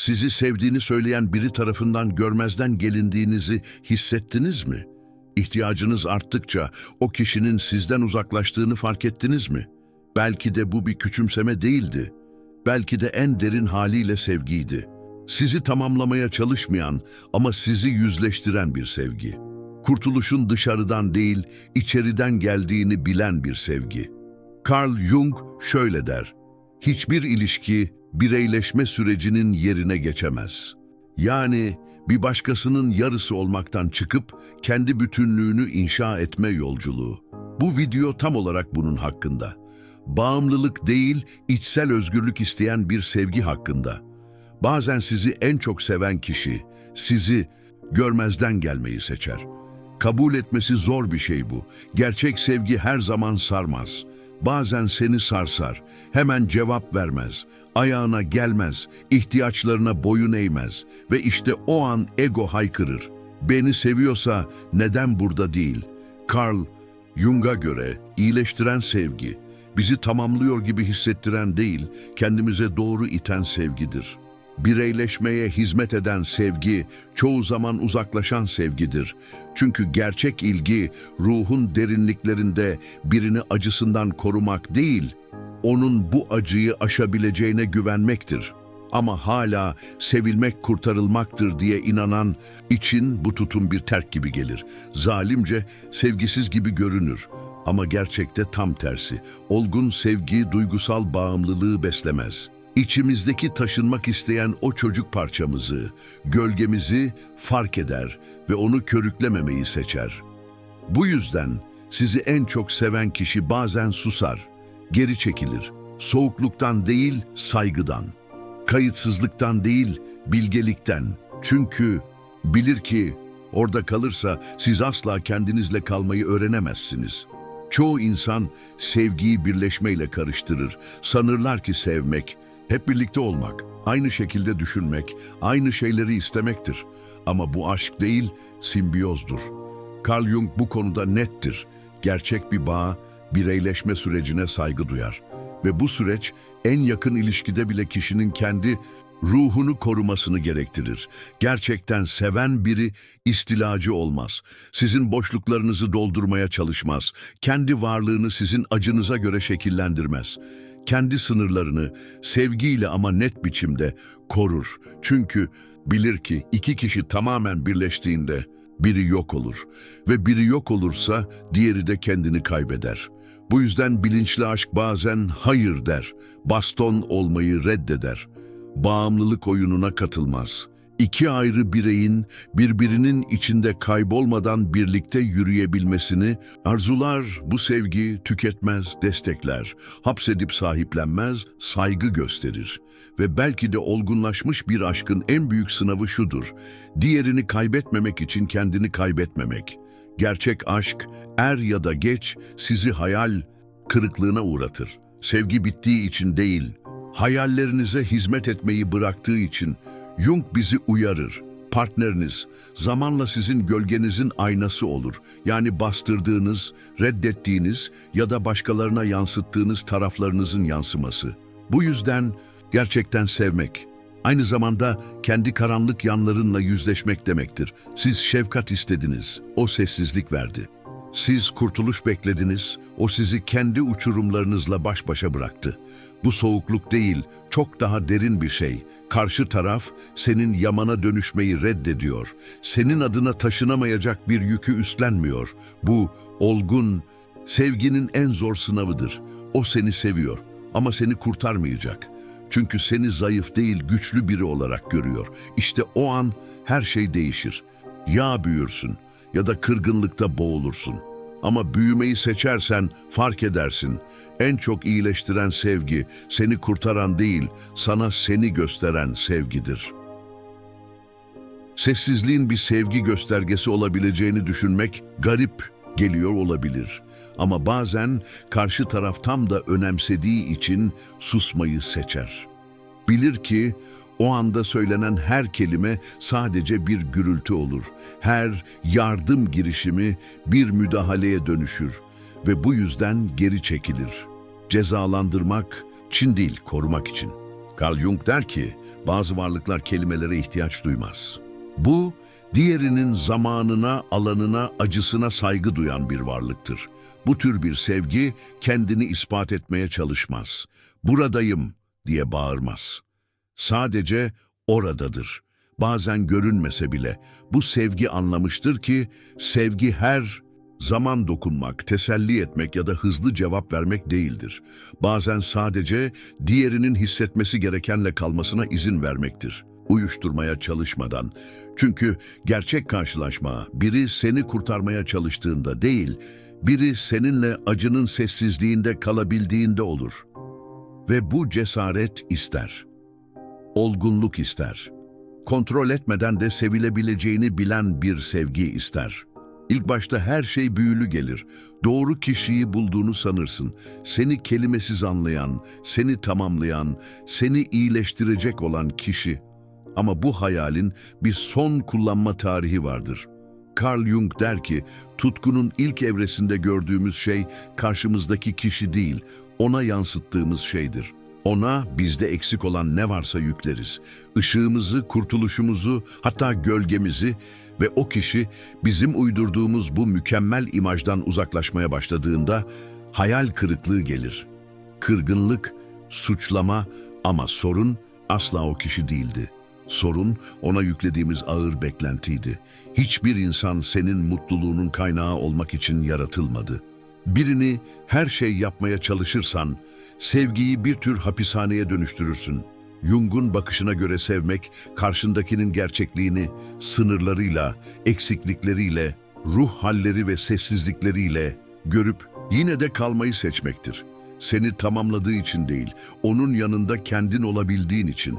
Sizi sevdiğini söyleyen biri tarafından görmezden gelindiğinizi hissettiniz mi? İhtiyacınız arttıkça o kişinin sizden uzaklaştığını fark ettiniz mi? Belki de bu bir küçümseme değildi. Belki de en derin haliyle sevgiydi. Sizi tamamlamaya çalışmayan ama sizi yüzleştiren bir sevgi. Kurtuluşun dışarıdan değil, içeriden geldiğini bilen bir sevgi. Carl Jung şöyle der, hiçbir ilişki bireyleşme sürecinin yerine geçemez. Yani bir başkasının yarısı olmaktan çıkıp kendi bütünlüğünü inşa etme yolculuğu. Bu video tam olarak bunun hakkında. Bağımlılık değil, içsel özgürlük isteyen bir sevgi hakkında. Bazen sizi en çok seven kişi, sizi görmezden gelmeyi seçer. Kabul etmesi zor bir şey bu. Gerçek sevgi her zaman sarmaz. Bazen seni sarsar, hemen cevap vermez, ayağına gelmez, ihtiyaçlarına boyun eğmez ve işte o an ego haykırır. Beni seviyorsa neden burada değil? Carl Jung'a göre iyileştiren sevgi, bizi tamamlıyor gibi hissettiren değil, kendimize doğru iten sevgidir. Bireyleşmeye hizmet eden sevgi, çoğu zaman uzaklaşan sevgidir. Çünkü gerçek ilgi, ruhun derinliklerinde birini acısından korumak değil, onun bu acıyı aşabileceğine güvenmektir. Ama hala sevilmek kurtarılmaktır diye inanan için bu tutum bir terk gibi gelir. Zalimce, sevgisiz gibi görünür. Ama gerçekte tam tersi. Olgun sevgi duygusal bağımlılığı beslemez. İçimizdeki taşınmak isteyen o çocuk parçamızı, gölgemizi fark eder ve onu körüklememeyi seçer. Bu yüzden sizi en çok seven kişi bazen susar, geri çekilir. Soğukluktan değil, saygıdan. Kayıtsızlıktan değil, bilgelikten. Çünkü bilir ki orada kalırsa siz asla kendinizle kalmayı öğrenemezsiniz. Çoğu insan sevgiyi birleşmeyle karıştırır. Sanırlar ki sevmek, hep birlikte olmak, aynı şekilde düşünmek, aynı şeyleri istemektir. Ama bu aşk değil, simbiyozdur. Carl Jung bu konuda nettir. Gerçek bir bağ, bireyleşme sürecine saygı duyar. Ve bu süreç en yakın ilişkide bile kişinin kendi ruhunu korumasını gerektirir. Gerçekten seven biri istilacı olmaz. Sizin boşluklarınızı doldurmaya çalışmaz. Kendi varlığını sizin acınıza göre şekillendirmez. Kendi sınırlarını sevgiyle ama net biçimde korur. Çünkü bilir ki iki kişi tamamen birleştiğinde biri yok olur ve biri yok olursa diğeri de kendini kaybeder. Bu yüzden bilinçli aşk bazen hayır der, baston olmayı reddeder. Bağımlılık oyununa katılmaz. İki ayrı bireyin birbirinin içinde kaybolmadan birlikte yürüyebilmesini arzular bu sevgi tüketmez, destekler, hapsedip sahiplenmez, saygı gösterir. Ve belki de olgunlaşmış bir aşkın en büyük sınavı şudur, diğerini kaybetmemek için kendini kaybetmemek. Gerçek aşk er ya da geç sizi hayal kırıklığına uğratır. Sevgi bittiği için değil, hayallerinize hizmet etmeyi bıraktığı için Jung bizi uyarır. Partneriniz zamanla sizin gölgenizin aynası olur. Yani bastırdığınız, reddettiğiniz ya da başkalarına yansıttığınız taraflarınızın yansıması. Bu yüzden gerçekten sevmek, aynı zamanda kendi karanlık yanlarınla yüzleşmek demektir. Siz şefkat istediniz, o sessizlik verdi. Siz kurtuluş beklediniz, o sizi kendi uçurumlarınızla baş başa bıraktı. Bu soğukluk değil, çok daha derin bir şey. Karşı taraf senin yamana dönüşmeyi reddediyor. Senin adına taşınamayacak bir yükü üstlenmiyor. Bu olgun, sevginin en zor sınavıdır. O seni seviyor ama seni kurtarmayacak. Çünkü seni zayıf değil güçlü biri olarak görüyor. İşte o an her şey değişir. Ya büyürsün ya da kırgınlıkta boğulursun. Ama büyümeyi seçersen fark edersin. En çok iyileştiren sevgi seni kurtaran değil, sana seni gösteren sevgidir. Sessizliğin bir sevgi göstergesi olabileceğini düşünmek garip geliyor olabilir. Ama bazen karşı taraf tam da önemsediği için susmayı seçer. Bilir ki o anda söylenen her kelime sadece bir gürültü olur. Her yardım girişimi bir müdahaleye dönüşür ve bu yüzden geri çekilir. Cezalandırmak için değil, korumak için. Carl Jung der ki, bazı varlıklar kelimelere ihtiyaç duymaz. Bu, diğerinin zamanına, alanına, acısına saygı duyan bir varlıktır. Bu tür bir sevgi kendini ispat etmeye çalışmaz. Buradayım diye bağırmaz. Sadece oradadır. Bazen görünmese bile bu sevgi anlamıştır ki sevgi her zaman dokunmak, teselli etmek ya da hızlı cevap vermek değildir. Bazen sadece diğerinin hissetmesi gerekenle kalmasına izin vermektir. Uyuşturmaya çalışmadan. Çünkü gerçek karşılaşma biri seni kurtarmaya çalıştığında değil, biri seninle acının sessizliğinde kalabildiğinde olur. Ve bu cesaret ister. Olgunluk ister. Kontrol etmeden de sevilebileceğini bilen bir sevgi ister. İlk başta her şey büyülü gelir. Doğru kişiyi bulduğunu sanırsın. Seni kelimesiz anlayan, seni tamamlayan, seni iyileştirecek olan kişi. Ama bu hayalin bir son kullanma tarihi vardır. Carl Jung der ki, tutkunun ilk evresinde gördüğümüz şey karşımızdaki kişi değil, ona yansıttığımız şeydir. Ona bizde eksik olan ne varsa yükleriz. Işığımızı, kurtuluşumuzu, hatta gölgemizi ve o kişi bizim uydurduğumuz bu mükemmel imajdan uzaklaşmaya başladığında hayal kırıklığı gelir. Kırgınlık, suçlama ama sorun asla o kişi değildi. Sorun ona yüklediğimiz ağır beklentiydi. Hiçbir insan senin mutluluğunun kaynağı olmak için yaratılmadı. Birini her şey yapmaya çalışırsan, sevgiyi bir tür hapishaneye dönüştürürsün. Jung'un bakışına göre sevmek, karşındakinin gerçekliğini sınırlarıyla, eksiklikleriyle, ruh halleri ve sessizlikleriyle görüp yine de kalmayı seçmektir. Seni tamamladığı için değil, onun yanında kendin olabildiğin için.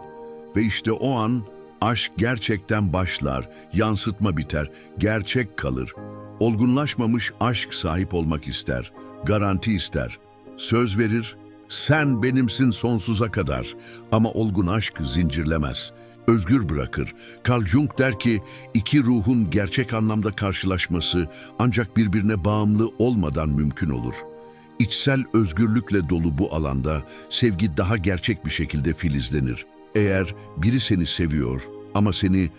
Ve işte o an aşk gerçekten başlar, yansıtma biter, gerçek kalır. Olgunlaşmamış aşk sahip olmak ister, garanti ister. Söz verir, sen benimsin sonsuza kadar ama olgun aşk zincirlemez, özgür bırakır. Carl Jung der ki, iki ruhun gerçek anlamda karşılaşması ancak birbirine bağımlı olmadan mümkün olur. İçsel özgürlükle dolu bu alanda sevgi daha gerçek bir şekilde filizlenir. Eğer biri seni seviyor ama seni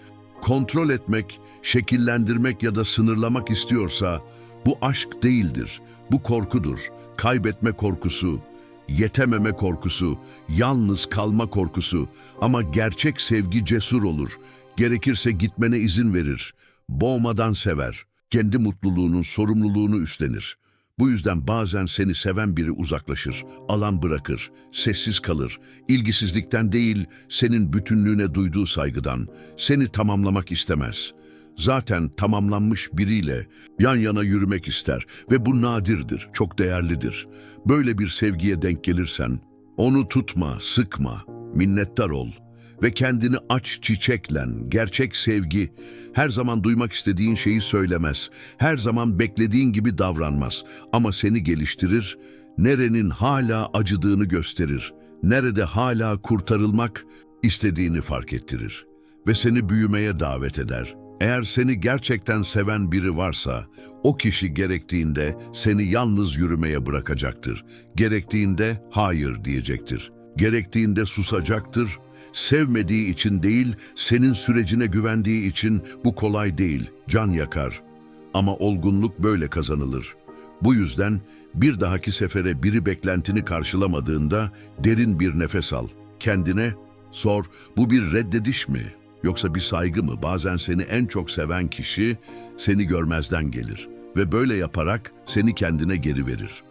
kontrol etmek, şekillendirmek ya da sınırlamak istiyorsa bu aşk değildir. Bu korkudur. Kaybetme korkusu, yetememe korkusu, yalnız kalma korkusu ama gerçek sevgi cesur olur. Gerekirse gitmene izin verir. Boğmadan sever. Kendi mutluluğunun sorumluluğunu üstlenir. Bu yüzden bazen seni seven biri uzaklaşır, alan bırakır, sessiz kalır. İlgisizlikten değil, senin bütünlüğüne duyduğu saygıdan. Seni tamamlamak istemez. Zaten tamamlanmış biriyle yan yana yürümek ister ve bu nadirdir, çok değerlidir. Böyle bir sevgiye denk gelirsen, onu tutma, sıkma, minnettar ol ve kendini aç çiçeklen, gerçek sevgi, her zaman duymak istediğin şeyi söylemez, her zaman beklediğin gibi davranmaz ama seni geliştirir, nerenin hala acıdığını gösterir, nerede hala kurtarılmak istediğini fark ettirir ve seni büyümeye davet eder. Eğer seni gerçekten seven biri varsa, o kişi gerektiğinde seni yalnız yürümeye bırakacaktır. Gerektiğinde hayır diyecektir. Gerektiğinde susacaktır. Sevmediği için değil, senin sürecine güvendiği için bu kolay değil, can yakar. Ama olgunluk böyle kazanılır. Bu yüzden bir dahaki sefere biri beklentini karşılamadığında derin bir nefes al. Kendine sor, bu bir reddediş mi? Yoksa bir saygı mı? Bazen seni en çok seven kişi seni görmezden gelir ve böyle yaparak seni kendine geri verir.